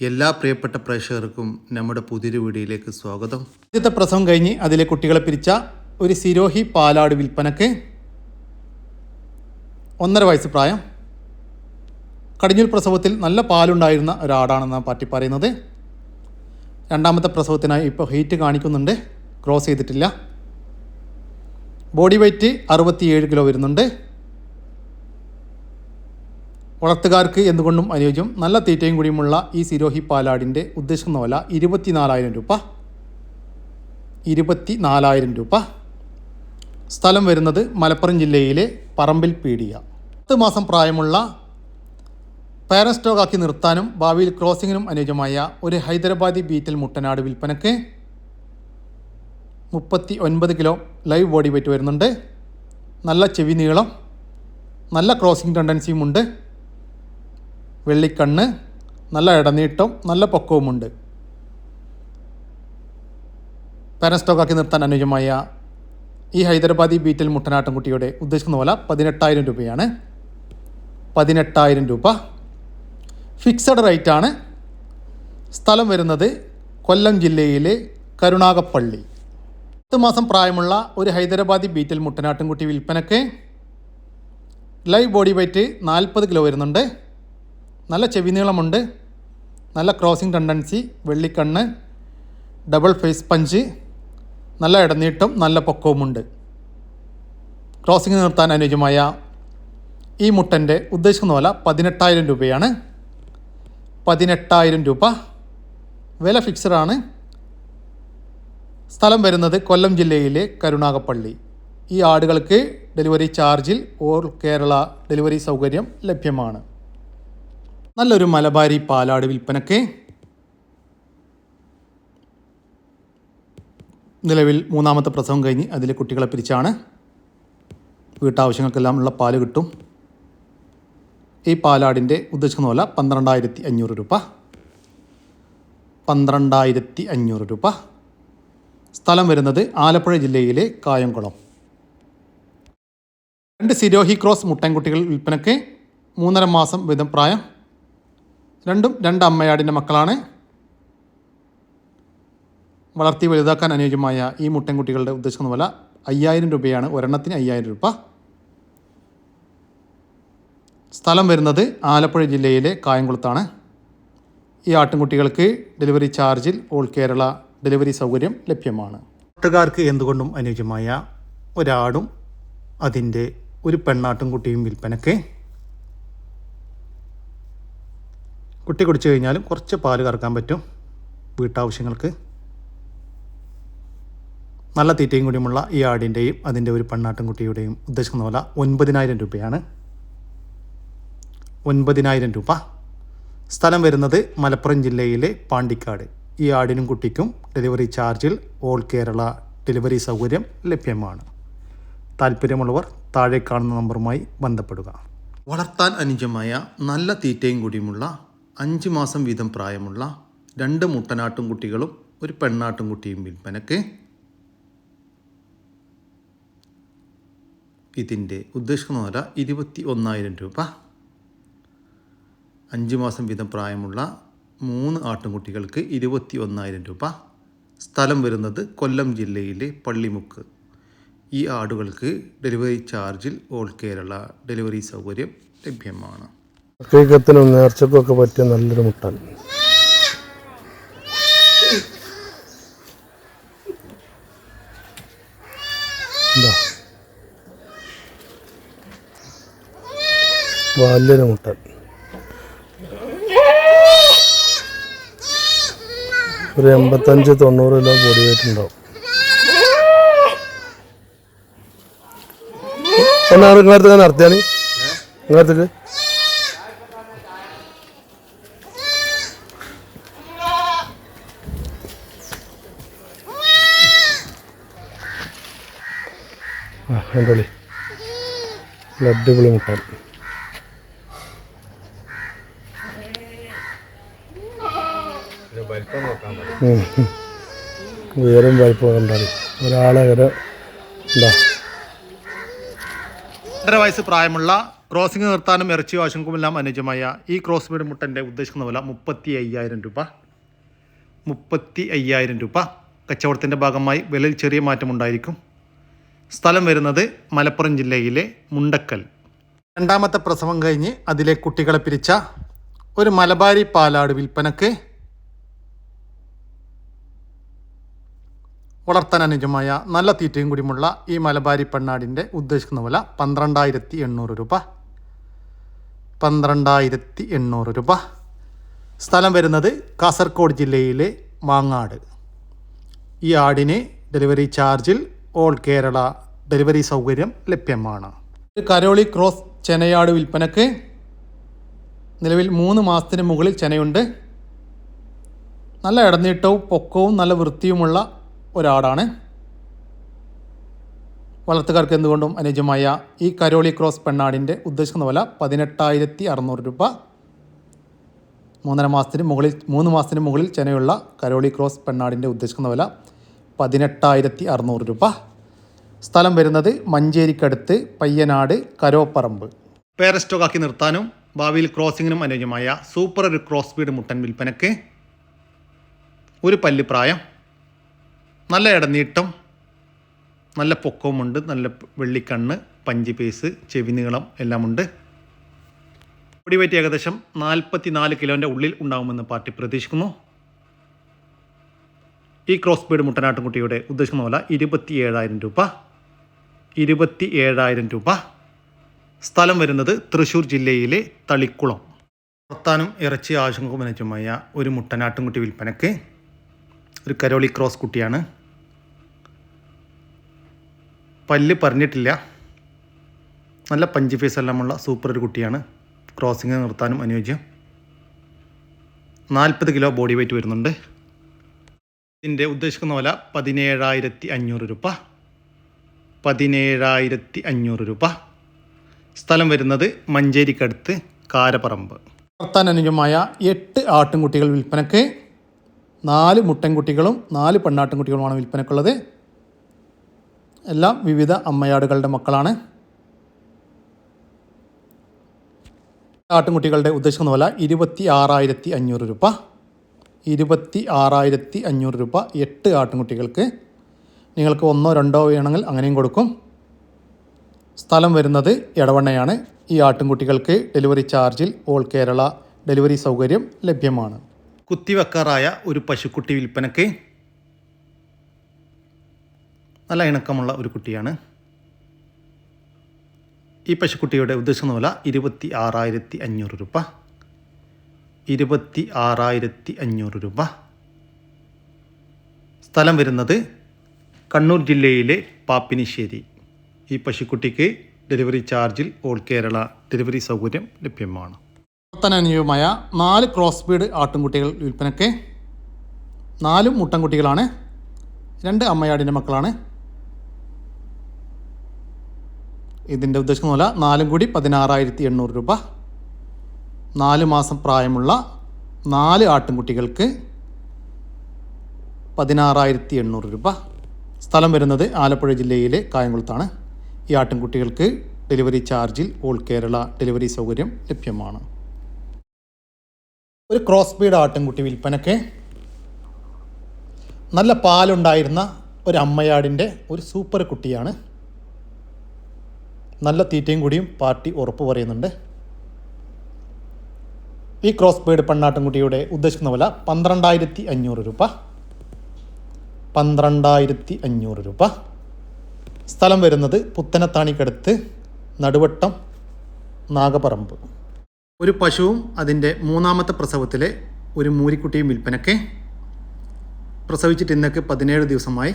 എല്ലാ പ്രിയപ്പെട്ട പ്രേക്ഷകർക്കും നമ്മുടെ പുതിയൊരു വീഡിയോയിലേക്ക് സ്വാഗതം. ആദ്യത്തെ പ്രസവം കഴിഞ്ഞ് അതിലെ കുട്ടികളെ പിരിച്ച ഒരു സിരോഹി പാലാട് വിൽപ്പനക്ക് ഒന്നര വയസ്സ് പ്രായം. കടിഞ്ഞൂൽ പ്രസവത്തിൽ നല്ല പാലുണ്ടായിരുന്ന ഒരാടാണെന്നാണ് പാർട്ടി പറയുന്നത്. രണ്ടാമത്തെ പ്രസവത്തിനായി ഇപ്പോൾ ഹീറ്റ് കാണിക്കുന്നുണ്ട്. ക്രോസ് ചെയ്തിട്ടില്ല. ബോഡി വെയ്റ്റ് അറുപത്തിയേഴ് കിലോ വരുന്നുണ്ട്. വളർത്തുകാർക്ക് എന്തുകൊണ്ടും അനുയോജ്യം. നല്ല തീറ്റയും കൂടിയുമുള്ള ഈ സിരോഹി പാലാടിന്റെ ഉദ്ദേശിക്കുന്ന വില ഇരുപത്തിനാലായിരം രൂപ. ഇരുപത്തി നാലായിരം രൂപ. സ്ഥലം വരുന്നത് മലപ്പുറം ജില്ലയിലെ പറമ്പിൽ പീടിയ പത്ത് മാസം പ്രായമുള്ള പാരൻ സ്റ്റോക്കാക്കി നിർത്താനും ഭാവിയിൽ ക്രോസിങ്ങിനും അനുയോജ്യമായ ഒരു ഹൈദരാബാദി ബീറ്റൽ മുട്ടനാട് വിൽപ്പനക്ക് മുപ്പത്തി ഒൻപത് കിലോ ലൈവ് ബോഡി വെയിറ്റ് വരുന്നുണ്ട്. നല്ല ചെവി നീളം നല്ല ക്രോസിംഗ് ടെൻഡൻസിയും ഉണ്ട്. വെള്ളിക്കണ്ണ് നല്ല ഇടനീട്ടം നല്ല പൊക്കവുമുണ്ട്. പാരസ്റ്റോക്കാക്കി നിർത്താൻ അനുയോജ്യമായ ഈ ഹൈദരാബാദി ബീറ്റൽ മുട്ടനാട്ടൻകുട്ടിയുടെ ഉദ്ദേശിക്കുന്ന വില പതിനെട്ടായിരം രൂപയാണ്. പതിനെട്ടായിരം രൂപ. ഫിക്സഡ് റേറ്റാണ്. സ്ഥലം വരുന്നത് കൊല്ലം ജില്ലയിലെ കരുണാകപ്പള്ളി പത്ത് മാസം പ്രായമുള്ള ഒരു ഹൈദരാബാദി ബീറ്റൽ മുട്ടനാട്ടിൻകുട്ടി വിൽപ്പനക്ക് ലൈവ് ബോഡി വെയ്റ്റ് നാൽപ്പത് കിലോ വരുന്നുണ്ട്. നല്ല ചെവി നീളമുണ്ട്. നല്ല ക്രോസിംഗ് ടെൻഡൻസി വെള്ളിക്കണ്ണ് ഡബിൾ ഫേസ് പഞ്ച് നല്ല ഇടനീട്ടും നല്ല പൊക്കവുമുണ്ട്. ക്രോസിംഗ് നിർത്താൻ അനുയോജ്യമായ ഈ മുട്ടന്റെ ഉദ്ദേശിക്കുന്ന വില പതിനെട്ടായിരം രൂപയാണ്. പതിനെട്ടായിരം രൂപ. വില ഫിക്സഡാണ് സ്ഥലം വരുന്നത് കൊല്ലം ജില്ലയിലെ കരുണാകപ്പള്ളി ഈ ആടുകൾക്ക് ഡെലിവറി ചാർജിൽ ഓൾ കേരള ഡെലിവറി സൗകര്യം ലഭ്യമാണ്. നല്ലൊരു മലബാരി പാലാട് വിൽപ്പനക്ക് നിലവിൽ മൂന്നാമത്തെ പ്രസവം കഴിഞ്ഞ് അതിലെ കുട്ടികളെ പിരിച്ചാണ്. വീട്ടാവശ്യങ്ങൾക്കെല്ലാം ഉള്ള പാൽ കിട്ടും. ഈ പാലാടിന്റെ ഉദ്ദേശിക്കുന്ന പോലെ പന്ത്രണ്ടായിരത്തി അഞ്ഞൂറ് രൂപ. പന്ത്രണ്ടായിരത്തി അഞ്ഞൂറ് രൂപ. സ്ഥലം വരുന്നത് ആലപ്പുഴ ജില്ലയിലെ കായംകുളം. രണ്ട് സിരോഹി ക്രോസ് മുട്ടൻകുട്ടികൾ വിൽപ്പനയ്ക്ക് മൂന്നര മാസം വീതം പ്രായം. രണ്ടും രണ്ട് അമ്മയാടിന്റെ മക്കളാണ്. വളർത്തി വലുതാക്കാൻ അനുയോജ്യമായ ഈ മുട്ടൻകുട്ടികളുടെ ഉദ്ദേശിക്കുന്ന വില അയ്യായിരം രൂപയാണ് ഒരെണ്ണത്തിന് അയ്യായിരം രൂപ. സ്ഥലം വരുന്നത് ആലപ്പുഴ ജില്ലയിലെ കായംകുളത്താണ്. ഈ ആട്ടിൻകുട്ടികൾക്ക് ഡെലിവറി ചാർജിൽ ഓൾ കേരള ഡെലിവറി സൗകര്യം ലഭ്യമാണ്. നാട്ടുകാർക്ക് എന്തുകൊണ്ടും അനുയോജ്യമായ ഒരാടും അതിന്റെ ഒരു പെണ്ണാട്ടും കുട്ടിയും വിൽപ്പനയ്ക്ക് കുട്ടി കുടിച്ചു കഴിഞ്ഞാലും കുറച്ച് പാൽ കറക്കാൻ പറ്റും വീട്ടാവശ്യങ്ങൾക്ക്. നല്ല തീറ്റയും കൂടിയുമുള്ള ഈ ആടിന്റെയും അതിന്റെ ഒരു പെണ്ണാട്ടുംകുട്ടിയുടെയും ഉദ്ദേശിക്കുന്ന പോലെ ഒൻപതിനായിരം രൂപയാണ്. ഒൻപതിനായിരം രൂപ. സ്ഥലം വരുന്നത് മലപ്പുറം ജില്ലയിലെ പാണ്ടിക്കാട്. ഈ ആടിനും കുട്ടിക്കും ഡെലിവറി ചാർജിൽ ഓൾ കേരള ഡെലിവറി സൗകര്യം ലഭ്യമാണ്. താല്പര്യമുള്ളവർ താഴെ കാണുന്ന നമ്പറുമായി ബന്ധപ്പെടുക. വളർത്താൻ അനുജമായ നല്ല തീറ്റയും കൂടിയുമുള്ള അഞ്ച് മാസം വീതം പ്രായമുള്ള രണ്ട് മുട്ടനാട്ടും കുട്ടികളും ഒരു പെണ്ണാട്ടും കുട്ടിയും വിൽപ്പനക്ക് ഇതിന്റെ ഉദ്ദേശിക്കുന്ന വില ഇരുപത്തി ഒന്നായിരം രൂപ. അഞ്ച് മാസം വീതം പ്രായമുള്ള മൂന്ന് ആട്ടുംകുട്ടികൾക്ക് ഇരുപത്തി ഒന്നായിരം രൂപ. സ്ഥലം വരുന്നത് കൊല്ലം ജില്ലയിലെ പള്ളിമുക്ക്. ഈ ആടുകൾക്ക് ഡെലിവറി ചാർജിൽ ഓൾ കേരള ഡെലിവറി സൗകര്യം ലഭ്യമാണ്. ഹക്കീക്കത്തിനും നേർച്ചക്കൊക്കെ പറ്റിയ നല്ലൊരു മുട്ടൻ. എന്താ വലിയൊരു മുട്ടൻ. ഒരു എൺപത്തഞ്ച് തൊണ്ണൂറ് കിലോ ബോഡി വെയിറ്റ് ഉണ്ടാവും. എന്നാണ് നിങ്ങളടുത്ത് നടത്തിയാണ് നിങ്ങളടുത്തേക്ക് എന്തോളി അടിപൊളി മുട്ടാൻ. ഉയരം വലിപ്പം കണ്ടാണ് ഒരാളെ വരെ എന്താ രണ്ടര വയസ്സ് പ്രായമുള്ള ക്രോസിംഗ് നിർത്താനും ഇറച്ചി വാശുക്കുമെല്ലാം അനുജമായ ഈ ക്രോസ് ബീഡ് മുട്ടന്റെ ഉദ്ദേശിക്കുന്ന വില മുപ്പത്തി അയ്യായിരം രൂപ. മുപ്പത്തി അയ്യായിരം രൂപ. കച്ചവടത്തിന്റെ ഭാഗമായി വിലയിൽ ചെറിയ മാറ്റമുണ്ടായിരിക്കും. സ്ഥലം വരുന്നത് മലപ്പുറം ജില്ലയിലെ മുണ്ടക്കൽ. രണ്ടാമത്തെ പ്രസവം കഴിഞ്ഞ് അതിലെ കുട്ടികളെ പിരിച്ച ഒരു മലബാരി പാലാട് വിൽപ്പനക്ക് വളർത്താൻ അനുജമായ നല്ല തീറ്റയും കൂടിയുമുള്ള ഈ മലബാരി പെണ്ണാടിന്റെ ഉദ്ദേശിക്കുന്ന വില പന്ത്രണ്ടായിരത്തി എണ്ണൂറ് രൂപ. പന്ത്രണ്ടായിരത്തി എണ്ണൂറ് രൂപ. സ്ഥലം വരുന്നത് കാസർഗോഡ് ജില്ലയിലെ മാങ്ങാട്. ഈ ആടിന് ഡെലിവറി ചാർജിൽ ഓൾ കേരള ഡെലിവറി സൗകര്യം ലഭ്യമാണ്. കരോളി ക്രോസ് ചെനയാട് വിൽപ്പനക്ക് നിലവിൽ മൂന്ന് മാസത്തിന് മുകളിൽ ചെനയുണ്ട്. നല്ല ഇടനീട്ടവും പൊക്കവും നല്ല വൃത്തിയുമുള്ള ഒരാടാണ്. വളർത്തുകാർക്ക് എന്തുകൊണ്ടും അനുയോജ്യമായ ഈ കരോളി ക്രോസ് പെണ്ണാടിന്റെ ഉദ്ദേശിക്കുന്ന വില പതിനെട്ടായിരത്തി അറുന്നൂറ് രൂപ. മൂന്നര മാസത്തിന് മുകളിൽ മൂന്ന് മാസത്തിന് മുകളിൽ ചെനയുള്ള കരോളി ക്രോസ് പെണ്ണാടിന്റെ ഉദ്ദേശിക്കുന്ന വില പതിനെട്ടായിരത്തി അറുന്നൂറ് രൂപ. സ്ഥലം വരുന്നത് മഞ്ചേരിക്കടുത്ത് പയ്യനാട് കരോപ്പറമ്പ്. പേര സ്റ്റോക്കാക്കി നിർത്താനും ഭാവിയിൽ ക്രോസിങ്ങിനും അനുയോജ്യമായ സൂപ്പർ ഒരു ക്രോസ് സ്പീഡ് മുട്ടൻ വിൽപ്പനക്ക് ഒരു പല്ല് പ്രായം നല്ല ഇടനീട്ടം നല്ല പൊക്കവുമുണ്ട് നല്ല വെള്ളിക്കണ്ണ് പഞ്ച് പേസ് ചെവി നീളം എല്ലാമുണ്ട്. ബോഡി വെയിറ്റ് ഏകദേശം നാൽപ്പത്തി നാല് കിലോന്റെ ഉള്ളിൽ ഉണ്ടാകുമെന്ന് പാർട്ടി പ്രതീക്ഷിക്കുന്നു. ഈ ക്രോസ് ബീഡ് മുട്ടനാട്ടുംകുട്ടിയുടെ ഉദ്ദേശിക്കുന്ന പോലെ ഇരുപത്തി ഏഴായിരം രൂപ. ഇരുപത്തി ഏഴായിരം രൂപ. സ്ഥലം വരുന്നത് തൃശ്ശൂർ ജില്ലയിലെ തളിക്കുളം. വർത്താനം ഇറച്ചി ആശങ്കമനുജമായ ഒരു മുട്ടനാട്ടുംകുട്ടി വിൽപ്പനക്ക് ഒരു കരോളി ക്രോസ് കുട്ടിയാണ്. പല്ല് പറഞ്ഞിട്ടില്ല. നല്ല പഞ്ച് ഫേസ് എല്ലാമുള്ള സൂപ്പർ ഒരു കുട്ടിയാണ്. ക്രോസിങ് നിർത്താനും അനുയോജ്യം. നാൽപ്പത് കിലോ ബോഡി വെയിറ്റ് വരുന്നുണ്ട്. ഇതിന്റെ ഉദ്ദേശിക്കുന്ന വില പതിനേഴായിരത്തി അഞ്ഞൂറ് രൂപ. പതിനേഴായിരത്തി അഞ്ഞൂറ് രൂപ. സ്ഥലം വരുന്നത് മഞ്ചേരിക്കടുത്ത് കാരപ്പറമ്പ് വളർത്താൻ അനുജമായ എട്ട് ആട്ടിൻകുട്ടികൾ വിൽപ്പനക്ക് നാല് മുട്ടൻകുട്ടികളും നാല് പെണ്ണാട്ടിൻകുട്ടികളുമാണ് വിൽപ്പനക്കുള്ളത്. എല്ലാം വിവിധ അമ്മയാടുകളുടെ മക്കളാണ്. ആട്ടിൻകുട്ടികളുടെ ഉദ്ദേശിക്കുന്ന വില ഇരുപത്തി ആറായിരത്തി അഞ്ഞൂറ് രൂപ. ഇരുപത്തി ആറായിരത്തി അഞ്ഞൂറ് രൂപ എട്ട് ആട്ടിൻകുട്ടികൾക്ക് നിങ്ങൾക്ക് ഒന്നോ രണ്ടോ വേണമെങ്കിൽ അങ്ങനെയും കൊടുക്കും. സ്ഥലം വരുന്നത് എടവണ്ണയാണ്. ഈ ആട്ടിൻകുട്ടികൾക്ക് ഡെലിവറി ചാർജിൽ ഓൾ കേരള ഡെലിവറി സൗകര്യം ലഭ്യമാണ്. കുത്തിവെക്കാറായ ഒരു പശുക്കുട്ടി വിൽപ്പനയ്ക്ക് നല്ല ഇണക്കമുള്ള ഒരു കുട്ടിയാണ്. ഈ പശുക്കുട്ടിയുടെ ഉദ്ദേശം വില ഇരുപത്തി ആറായിരത്തി അഞ്ഞൂറ് രൂപ. ഇരുപത്തി ആറായിരത്തി അഞ്ഞൂറ് രൂപ. സ്ഥലം വരുന്നത് കണ്ണൂർ ജില്ലയിലെ പാപ്പിനിശ്ശേരി. ഈ പശുക്കുട്ടിക്ക് ഡെലിവറി ചാർജിൽ ഓൾ കേരള ഡെലിവറി സൗകര്യം ലഭ്യമാണ്. പ്രവർത്തനനുയോജ്യമായ നാല് ക്രോസ് ബീഡ് ആട്ടുംകുട്ടികൾ വിൽപ്പനയ്ക്ക് നാലും മുട്ടൻകുട്ടികളാണ് രണ്ട് അമ്മയാടിന്റെ മക്കളാണ്. ഇതിന്റെ ഉദ്ദേശം പോലെ നാലും കൂടി പതിനാറായിരത്തി എണ്ണൂറ് രൂപ. നാല് മാസം പ്രായമുള്ള നാല് ആട്ടിൻകുട്ടികൾക്ക് പതിനാറായിരത്തി എണ്ണൂറ് രൂപ. സ്ഥലം വരുന്നത് ആലപ്പുഴ ജില്ലയിലെ കായംകുളത്താണ്. ഈ ആട്ടിൻകുട്ടികൾക്ക് ഡെലിവറി ചാർജിൽ ഓൾ കേരള ഡെലിവറി സൗകര്യം ലഭ്യമാണ്. ഒരു ക്രോസ് ബീഡ് ആട്ടിൻകുട്ടി വിൽപ്പനയ്ക്ക് നല്ല പാലുണ്ടായിരുന്ന ഒരു അമ്മയാടിന്റെ ഒരു സൂപ്പർ കുട്ടിയാണ്. നല്ല തീറ്റയും കൂടിയും പാർട്ടി ഉറപ്പ് പറയുന്നുണ്ട്. ഈ ക്രോസ് ബേഡ് പെണ്ണാട്ടുംകുട്ടിയുടെ ഉദ്ദേശിക്കുന്ന വില പന്ത്രണ്ടായിരത്തി അഞ്ഞൂറ് രൂപ. പന്ത്രണ്ടായിരത്തി അഞ്ഞൂറ് രൂപ. സ്ഥലം വരുന്നത് പുത്തനത്താണിക്കടുത്ത് നടുവട്ടം നാഗപറമ്പ്. ഒരു പശുവും അതിന്റെ മൂന്നാമത്തെ പ്രസവത്തിലെ ഒരു മൂരിക്കുട്ടിയും വിൽപ്പനയ്ക്ക് പ്രസവിച്ചിട്ട് ഇന്നൊക്കെ പതിനേഴ് ദിവസമായി.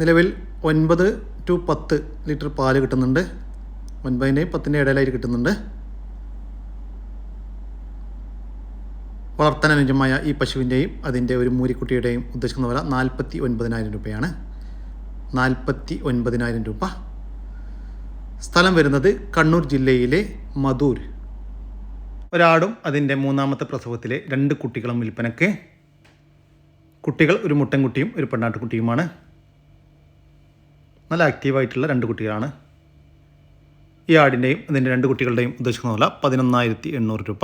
നിലവിൽ ഒൻപത് ടു പത്ത് ലിറ്റർ പാൽ കിട്ടുന്നുണ്ട്. ഒൻപതിന്റെയും പത്തിന്റെ ഇടയിലായിട്ട് കിട്ടുന്നുണ്ട്. വളർത്താൻ അനുജമായ ഈ പശുവിന്റെയും അതിന്റെ ഒരു മൂരിക്കുട്ടിയുടെയും ഉദ്ദേശിക്കുന്ന വില നാൽപ്പത്തി ഒൻപതിനായിരം രൂപയാണ്. നാൽപ്പത്തി ഒൻപതിനായിരം രൂപ. സ്ഥലം വരുന്നത് കണ്ണൂർ ജില്ലയിലെ മധൂർ. ഒരാടും അതിന്റെ മൂന്നാമത്തെ പ്രസവത്തിലെ രണ്ട് കുട്ടികളും വിൽപ്പനയ്ക്ക്. കുട്ടികൾ ഒരു മുട്ടൻകുട്ടിയും ഒരു പെണ്ണാട്ടുകുട്ടിയുമാണ്. നല്ല ആക്റ്റീവായിട്ടുള്ള രണ്ട് കുട്ടികളാണ്. ഈ ആടിന്റെയും ഇതിന്റെ രണ്ട് കുട്ടികളുടെയും ഉദ്ദേശിക്കുന്ന വില പതിനൊന്നായിരത്തി എണ്ണൂറ് രൂപ.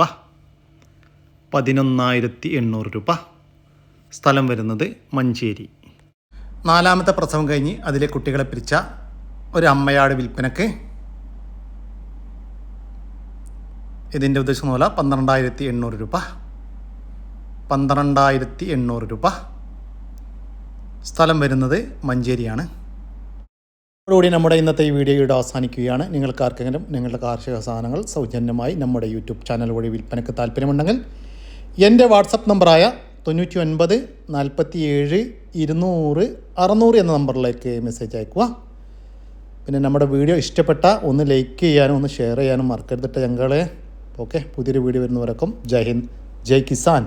പതിനൊന്നായിരത്തി എണ്ണൂറ് രൂപ. സ്ഥലം വരുന്നത് മഞ്ചേരി. നാലാമത്തെ പ്രസവം കഴിഞ്ഞ് അതിലെ കുട്ടികളെ പിരിച്ച ഒരു അമ്മയാട് വിൽപ്പനക്ക് ഇതിന്റെ ഉദ്ദേശിക്കുന്ന വില പന്ത്രണ്ടായിരത്തി എണ്ണൂറ് രൂപ. പന്ത്രണ്ടായിരത്തി എണ്ണൂറ് രൂപ. സ്ഥലം വരുന്നത് മഞ്ചേരിയാണ്. അതോടുകൂടി നമ്മുടെ ഇന്നത്തെ ഈ വീഡിയോ ഇവിടെ അവസാനിക്കുകയാണ്. നിങ്ങൾക്ക് ആർക്കെങ്കിലും നിങ്ങളുടെ കാർഷിക സാധനങ്ങൾ സൗജന്യമായി നമ്മുടെ യൂട്യൂബ് ചാനൽ വഴി വിൽപ്പനയ്ക്ക് താല്പര്യമുണ്ടെങ്കിൽ എന്റെ വാട്സപ്പ് നമ്പറായ തൊണ്ണൂറ്റി ഒൻപത് നാൽപ്പത്തി ഏഴ് ഇരുന്നൂറ് അറുന്നൂറ് എന്ന നമ്പറിലേക്ക് മെസ്സേജ് അയക്കുക. പിന്നെ നമ്മുടെ വീഡിയോ ഇഷ്ടപ്പെട്ട ഒന്ന് ലൈക്ക് ചെയ്യാനും ഒന്ന് ഷെയർ ചെയ്യാനും മറക്കരുതിട്ട് ഞങ്ങളെ ഓക്കെ പുതിയൊരു വീഡിയോ വരുന്നവരൊക്കെ ജയ് ഹിന്ദ് ജയ് കിസാൻ.